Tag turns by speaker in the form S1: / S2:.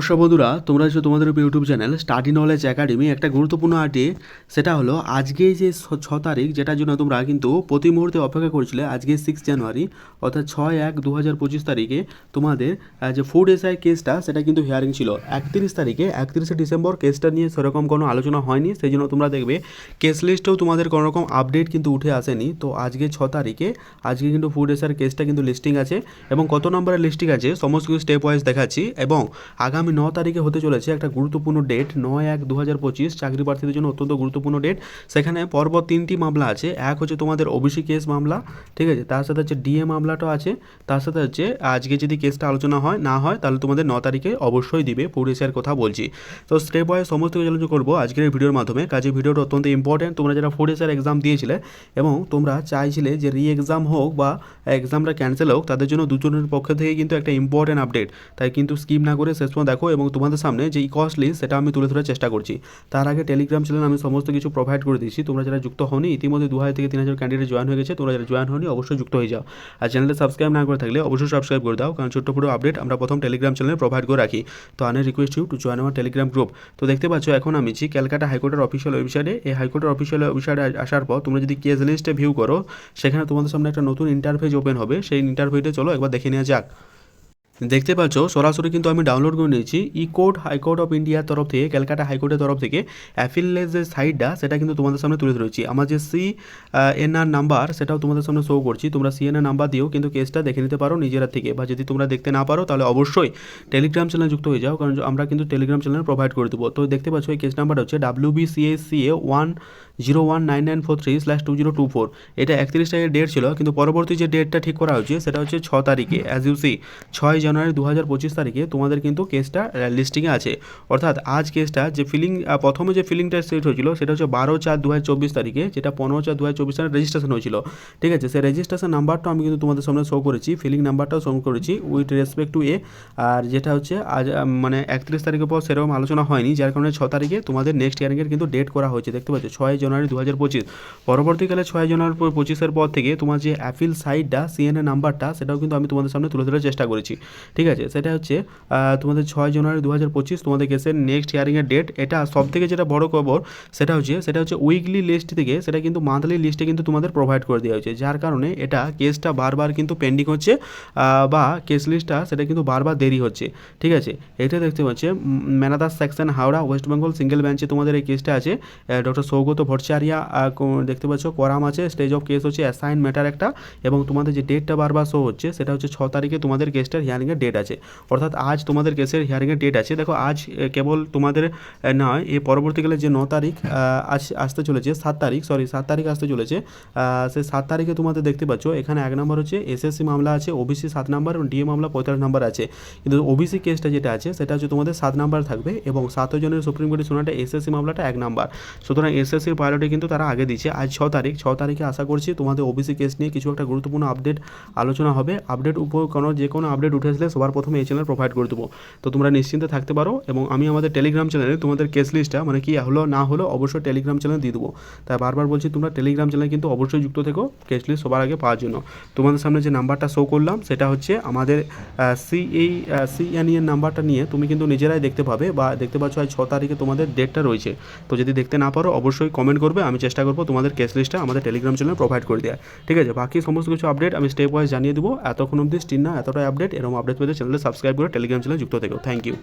S1: নমস্কার বন্ধুরা, তোমরা হচ্ছে তোমাদের YouTube channel study knowledge academy একটা গুরুত্বপূর্ণ আপডেট সেটা হলো আজকে যে ছ- ছ তারিখ, যেটার জন্য তোমরা কিন্তু প্রতি মুহূর্তে অপেক্ষা করছিলে, আজকে সিক্স জানুয়ারি অর্থাৎ ছয় এক দু হাজার পঁচিশ তারিখে তোমাদের যে ফুড এসআই কেসটা সেটা কিন্তু হিয়ারিং ছিল। একত্রিশ তারিখে, একত্রিশে ডিসেম্বর কেসটা নিয়ে সেরকম কোনো আলোচনা হয়নি সেই জন্য তোমরা দেখবে কেস লিস্টেও তোমাদের কোনো রকম আপডেট কিন্তু উঠে আসেনি। তো আজকে ছ তারিখে, আজকে কিন্তু ফুড এসআর কেসটা কিন্তু লিস্টিং আছে এবং কত নম্বরের লিস্টিং আছে, সমস্ত কিছু স্টেপ ওয়াইজ দেখাচ্ছি এবং আগামী ন তারিখে হতে চলেছে একটা গুরুত্বপূর্ণ ডেট নয় এক দু হাজার পঁচিশ, চাকরি প্রার্থীদের জন্য অত্যন্ত গুরুত্বপূর্ণ ডেট সেখানে পরপর তিনটি মামলা আছে। এক হচ্ছে তোমাদের ওবিসি কেস মামলা, ঠিক আছে? তার সাথে হচ্ছে ডিএ মামলাটাও আছে। তার সাথে হচ্ছে আজকে যদি কেসটা আলোচনা হয়, না হয়, তাহলে তোমাদের ন তারিখে অবশ্যই দিবে। পুলিশের কথা বলছি। তো স্টেপ ওয়াইজ সমস্ত কিছু করব আজকের ভিডিওর মাধ্যমে। কাজে ভিডিওটা অত্যন্ত ইম্পর্টেন্ট তোমরা যারা ফুড এসআর এক্সাম দিয়েছিলে এবং তোমরা চাইছিলে যে রি এক্সাম হোক বা এক্সামটা ক্যান্সেল হোক, তাদের জন্য দুজনের পক্ষ থেকে কিন্তু একটা ইম্পর্টেন্ট আপডেট তাই কিন্তু স্কিপ না করে শেষ পর্যন্ত দেখো এবং তোমাদের সামনে যে কস্ট লিস্ট সেটা আমি তুলে ধরার চেষ্টা করছি। তার আগে টেলিগ্রাম চ্যানেল আমি সমস্ত কিছু প্রোভাইড করে দিয়েছি। তোমরা যারা যুক্ত হওনি, ইতিমধ্যে দু হাজার থেকে তিন হাজার ক্যান্ডিডেট জয়েন হয়ে গেছে। তোমরা যারা জয়েন হওনি, অবশ্যই যুক্ত হয়ে যাও। আর চ্যানেলটা সাবস্ক্রাইব না করে থাকলে অবশ্যই সাবস্ক্রাইব করে দাও, কারণ ছোট্ট পুরো আপডেট আমরা প্রথম টেলিগ্রাম চ্যানেলে প্রোভাইড করে রাখি। তো আনে রিকোয়েস্ট ইউ টু জয়েন আমার টেলিগ্রাম গ্রুপ তো দেখতে পাচ্ছ, এখন আমি জি ক্যালকাটা হাইকোর্টের অফিসিয়াল ওয়েবসাইটে এই হাইকোর্টের অফিসিয়াল ওয়েবসাইটে আসার পর তোমরা যদি কেস লিস্টে ভিউ করো, সেখানে তোমাদের সামনে একটা নতুন ইন্টারফেস ওপেন হবে। সেই ইন্টারফেসে চলো, একবার দেখে নেওয়া যাক। দেখতে পাচ্ছ, সরাসরি কিন্তু আমি ডাউনলোড করে নিয়েছি। ই কোর্ট হাইকোর্ট অফ ইন্ডিয়ার তরফ থেকে ক্যালকাটা হাইকোর্টের তরফ থেকে অ্যাফিলের যে সাইটটা সেটা কিন্তু তোমাদের সামনে তুলে ধরেছি। আমার যে সি এনআর নাম্বার সেটাও তোমাদের সামনে শো করছি। তোমরা সি এনআর নাম্বার দিও কিন্তু কেসটা দেখে নিতে পারো নিজেরা থেকে। বা যদি তোমরা দেখতে না পারো, তাহলে অবশ্যই টেলিগ্রাম চ্যানেল যুক্ত হয়ে যাও, কারণ আমরা কিন্তু টেলিগ্রাম চ্যানেল প্রোভাইড করে দেবো। তো দেখতে পাচ্ছ, এই কেস নাম্বারটা হচ্ছে W B C C A one zero one nine nine four three slash two zero two four এটা একত্রিশ তারিখের ডেট ছিল, কিন্তু পরবর্তী যে ডেটটা ঠিক করা হয়েছে, সেটা হচ্ছে ছ তারিখে। অ্যাজ ইউ সি ছয় জানুয়ারি দু হাজার পঁচিশ তারিখে তোমাদের কিন্তু কেসটা লিস্টিংয়ে আছে। অর্থাৎ আজ কেসটা যে ফিলিং প্রথমে যে ফিলিংটা সেট হয়েছিল সেটা হচ্ছে বারো চার দু হাজার চব্বিশ তারিখে, যেটা পনেরো চার দু হাজার চব্বিশ সালে রেজিস্ট্রেশন হয়েছিল। ঠিক আছে, সেই রেজিস্ট্রেশন নাম্বারটা আমি কিন্তু তোমাদের সামনে শো করেছি ফিলিং নাম্বারটাও শো করেছি with respect to A R যেটা হচ্ছে আজ মানে একত্রিশ তারিখের পর সেরকম আলোচনা হয়নি, যার কারণে ছ তারিখে তোমাদের নেক্সট ইয়ারিংয়ের কিন্তু ডেট করা হয়েছে, দেখতে পাচ্ছ, ছয় জানুয়ারি দু হাজার পঁচিশ। পরবর্তীকালে ছয় জানুয়ারি পঁচিশের পর থেকে তোমার যে অ্যাপিল সাইটটা সিএনএ নাম্বারটা সেটাও কিন্তু আমি তোমাদের সামনে তুলে ধরার চেষ্টা করেছি। ঠিক আছে? সেটা হচ্ছে তোমাদের ছয় জানুয়ারি দু হাজার পঁচিশ তোমাদের কেসের নেক্সট হিয়ারিংয়ের ডেট এটা সব থেকে যেটা বড় খবর, সেটা হচ্ছে সেটা হচ্ছে উইকলি লিস্ট থেকে, সেটা কিন্তু মান্থলি লিস্টে কিন্তু তোমাদের প্রোভাইড করে দেওয়া হয়েছে। যার কারণে এটা কেসটা বারবার কিন্তু পেন্ডিং হচ্ছে বা কেস লিস্টটা সেটা কিন্তু বারবার দেরি হচ্ছে। ঠিক আছে? এটা দেখতে পাচ্ছে ম্যানাদাস section Howrah West Bengal single বেঞ্চে তোমাদের এই কেসটা আছে ডক্টর সৌগত ভট্টাচারিয়া দেখতে পাচ্ছ, করাম আছে স্টেজ অফ কেস হচ্ছে অ্যাসাইন ম্যাটার একটা, এবং তোমাদের যে ডেটটা বারবার শো হচ্ছে, সেটা হচ্ছে ছ তারিখে তোমাদের কেসটার হিয়ারিংয়ের ডেট আছে। অর্থাৎ আজ তোমাদের কেসের হিয়ারিংয়ের ডেট আছে। দেখো, আজ কেবল তোমাদের নয় এই পরবর্তীকালে যে ন তারিখ আজ আসতে চলেছে, সাত তারিখ সরি সাত তারিখ আসতে চলেছে সেই সাত তারিখে তোমাদের দেখতে পাচ্ছ, এখানে এক নম্বর হচ্ছে এসএসসি মামলা আছে ওবিসি সাত নম্বর এবং ডিএ মামলা পঁয়তাল্লিশ নম্বর আছে। কিন্তু ওবিসি কেসটা যেটা আছে, সেটা হচ্ছে তোমাদের সাত নাম্বার থাকবে এবং সাত জনের সুপ্রিম কোর্টে শোনাটা এসএসসি মামলাটা এক নাম্বার সুতরাং এসএসসির প্রায়োরিটি কিন্তু তারা আগে দিচ্ছে আজ ছ তারিখ, ছ তারিখে আশা করছি তোমাদের ওবিসি কেস নিয়ে কিছু একটা গুরুত্বপূর্ণ আপডেট আলোচনা হবে। আপডেট উপর কোনো যে কোনো আপডেট উঠে আসলে সবার প্রথমে এই চ্যানেল প্রোভাইড করে দেবো। তো তোমরা নিশ্চিন্তে থাকতে পারো এবং আমি আমাদের টেলিগ্রাম চ্যানেলে তোমাদের কেস লিস্টটা মানে কি হলো, না হলো, অবশ্যই টেলিগ্রাম চ্যানেল দিয়ে দেবো। তাই বারবার বলছি, তোমরা টেলিগ্রাম চ্যানেল কিন্তু অবশ্যই যুক্ত থেকো কেস লিস্ট সবার আগে পাওয়ার জন্য। তোমাদের সামনে যে নাম্বারটা শো করলাম, সেটা হচ্ছে আমাদের সি এই সিএনইএর নাম্বারটা নিয়ে তুমি কিন্তু নিজেরাই দেখতে পাবে বা দেখতে পাচ্ছ আজ ছ তারিখে তোমাদের ডেটটা রয়েছে। তো যদি দেখতে না পারো, অবশ্যই কমেন্ট করবে, আমি চেষ্টা করব তোমাদের কেস লিস্টটা আমাদের টেলিগ্রাম চ্যানেলে প্রোভাইড করে দেওয়া ঠিক আছে, বাকি সমস্ত কিছু আপডেট আমি স্টেপ ওয়াইজ জানিয়ে দেবো। এতক্ষণ অবধি স্টিন না, এতটাই আপডেট এরকম আপডেট পেতে চ্যানেলে সাবস্ক্রাইব করে টেলিগ্রাম চ্যানেলে যুক্ত থেকো। Thank you